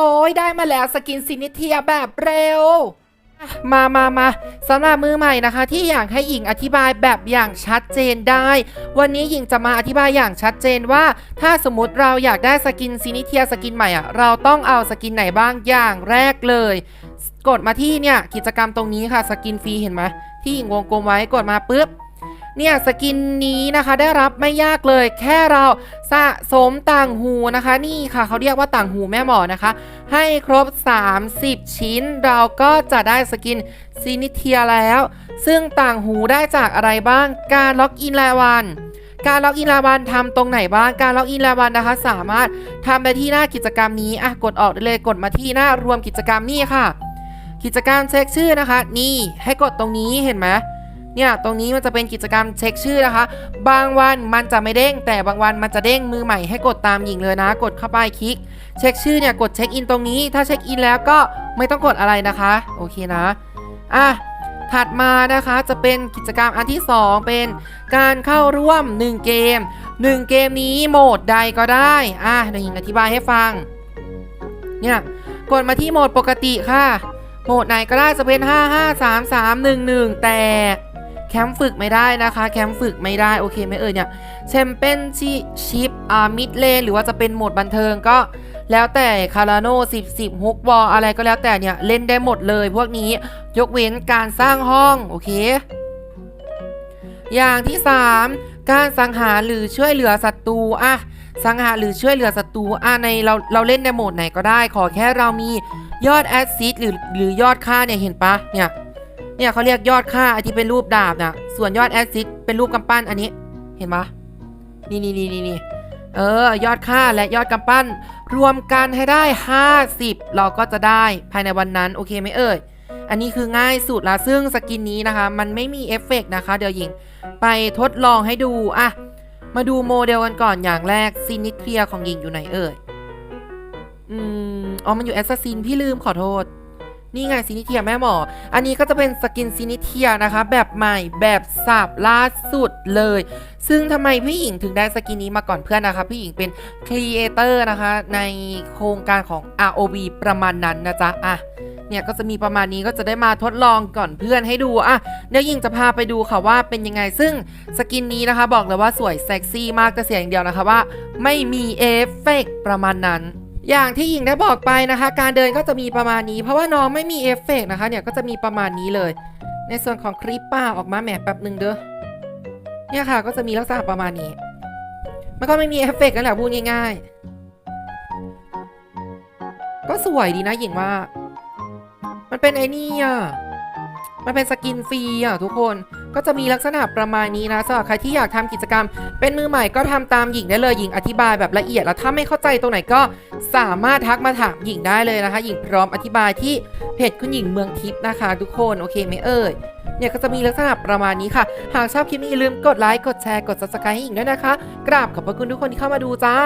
อ้ยได้มาแล้วสกินซินิเทียแบบเร็ว มามามาสำหรับมือใหม่นะคะ ที่อยากให้หญิงอธิบายแบบอย่างชัดเจนได้ วันนี้หญิงจะมาอธิบายอย่างชัดเจนว่า ถ้าสมมติเราอยากได้สกินซินิเทียสกินใหม่อะเราต้องเอาสกินไหนบ้างอย่างแรกเลย กดมาที่เนี่ยกิจกรรมตรงนี้ค่ะสกินฟรีเห็นไหมที่หญิงวงกลมไว้กดมาปุ๊บ เนี่ยสกินนี้นะคะได้รับไม่ยากเลยแค่เราสะสมต่างหูนะคะ นี่ค่ะเขาเรียกว่าต่างหูแม่หมอนะคะ ให้ครบ 30 ชิ้น เราก็จะได้สกินซินิเทียแล้ว ซึ่งต่างหูได้จากอะไรบ้างการล็อกอินรายวันการล็อกอินรายวันทำตรงไหนบ้าง การล็อกอินรายวันนะคะ สามารถทำได้ที่หน้ากิจกรรมนี้อะกดออกได้เลยกดมาที่หน้ารวมกิจกรรมนี่ค่ะ กิจกรรมเช็คชื่อนะคะ นี่ให้กดตรงนี้เห็นไหม เนี่ยตรงนี้มันจะเป็นกิจกรรมเช็คชื่อนะคะ บางวันมันจะไม่เด้ง แต่บางวันมันจะเด้งมือใหม่ให้กดตามหญิงเลยนะ กดเข้าไปคลิก เช็คชื่อเนี่ยกดเช็คอินตรงนี้ ถ้าเช็คอินแล้วก็ไม่ต้องกดอะไรนะคะ โอเคนะอะถัดมานะคะจะเป็นกิจกรรมอันที่ 2 เป็นการเข้าร่วม 1 เกม 1 เกมนี้โหมดใดก็ได้อะเดี๋ยวหญิงอธิบายให้ฟังเนี่ยกดมาที่โหมดปกติค่ะ โหมดไหนก็ได้จะเป็น 5 5 3 3 1 1 แต่ แคมป์ฝึกไม่ได้นะคะ แคมป์ฝึกไม่ได้ โอเคไหมเอ่ยเนี่ยแชมเปี้ยนชีชิปอ่ามิดเลนหรือว่าจะเป็นโหมดบันเทิงก็แล้วแต่คาราโน10 10ฮุกบอลอะไรก็แล้วแต่เนี่ย เล่นได้หมดเลยพวกนี้ยกเว้นการสร้างห้อง โอเค อย่างที่ 3 การสังหารหรือช่วยเหลือศัตรูอะสังหารหรือช่วยเหลือศัตรูอะในเราเราเล่นในโหมดไหนก็ได้ ขอแค่เรามียอดแอดซิดหรือหรือยอดค่าเนี่ยเห็นปะเนี่ย เนี่ยเขาเรียกยอดค่าไอที่เป็นรูปดาบนะส่วนยอดแอซิดเป็นรูปกำปั้นอันนี้ เห็นปะนี่นี่นี่นี่นี่เออยอดค่าและยอดกำปั้น รวมกันให้ได้ 50 เราก็จะได้ภายในวันนั้น โอเคไหมเอ่ย อันนี้คือง่ายสุดละซึ่งสกินนี้นะคะ มันไม่มีเอฟเฟกต์นะคะ เดี๋ยวหญิง ไปทดลองให้ดูอะมาดูโมเดลกันก่อนอย่างแรกซินิเทียของหญิงอยู่ไหนเอ่ย อืม อ๋อ มันอยู่แอสซัสซินพี่ลืมขอโทษ นี่ไงซินิเทียแม่หมอ อันนี้ก็จะเป็นสกินซินิเทียนะคะ แบบใหม่แบบสับล่าสุดเลย ซึ่งทำไมพี่หญิงถึงได้สกินนี้มาก่อนเพื่อนนะคะพี่หญิงเป็นครีเอเตอร์นะคะ ในโครงการของ ROV ประมาณนั้นนะจ๊ะอะเนี่ยก็จะมีประมาณนี้ก็จะได้มาทดลองก่อนเพื่อนให้ดูอะเดี๋ยวหญิงจะพาไปดูค่ะว่าเป็นยังไงซึ่งสกินนี้นะคะ บอกเลยว่าสวยเซ็กซี่มากแต่เสียงเดียวนะคะว่า ไม่มีเอฟเฟกต์ประมาณนั้น อย่างที่หญิงได้บอกไปนะคะ การเดินก็จะมีประมาณนี้ เพราะว่าน้องไม่มีเอฟเฟกต์นะคะเนี่ยก็จะมีประมาณนี้เลย ในส่วนของคลิปป้าออกมาแหมแป๊บหนึ่งเด้อเนี่ยค่ะก็จะมีลักษณะประมาณนี้มันก็ไม่มีเอฟเฟกต์นั่นแหละพูดง่ายๆ ก็สวยดีนะหญิงว่า มันเป็นไอ้นี่อะ มันเป็นสกินฟรีอะทุกคน ก็จะมีลักษณะประมาณนี้นะสำหรับใครที่อยากทำกิจกรรม เป็นมือใหม่ก็ทำตามหญิงได้เลยหญิงอธิบายแบบละเอียดแล้วถ้าไม่เข้าใจตรงไหนก็สามารถทักมาถามหญิงได้เลยนะคะ หญิงพร้อมอธิบายที่เพจคุณหญิงเมืองทิพย์นะคะ ทุกคนโอเคไหมเอ่ยเนี่ยก็จะมีลักษณะประมาณนี้ค่ะ หากชอบคลิปนี้อย่าลืมกดไลค์กดแชร์กด subscribe ให้หญิงด้วยนะคะ กราบขอบพระคุณทุกคนที่เข้ามาดูจ้า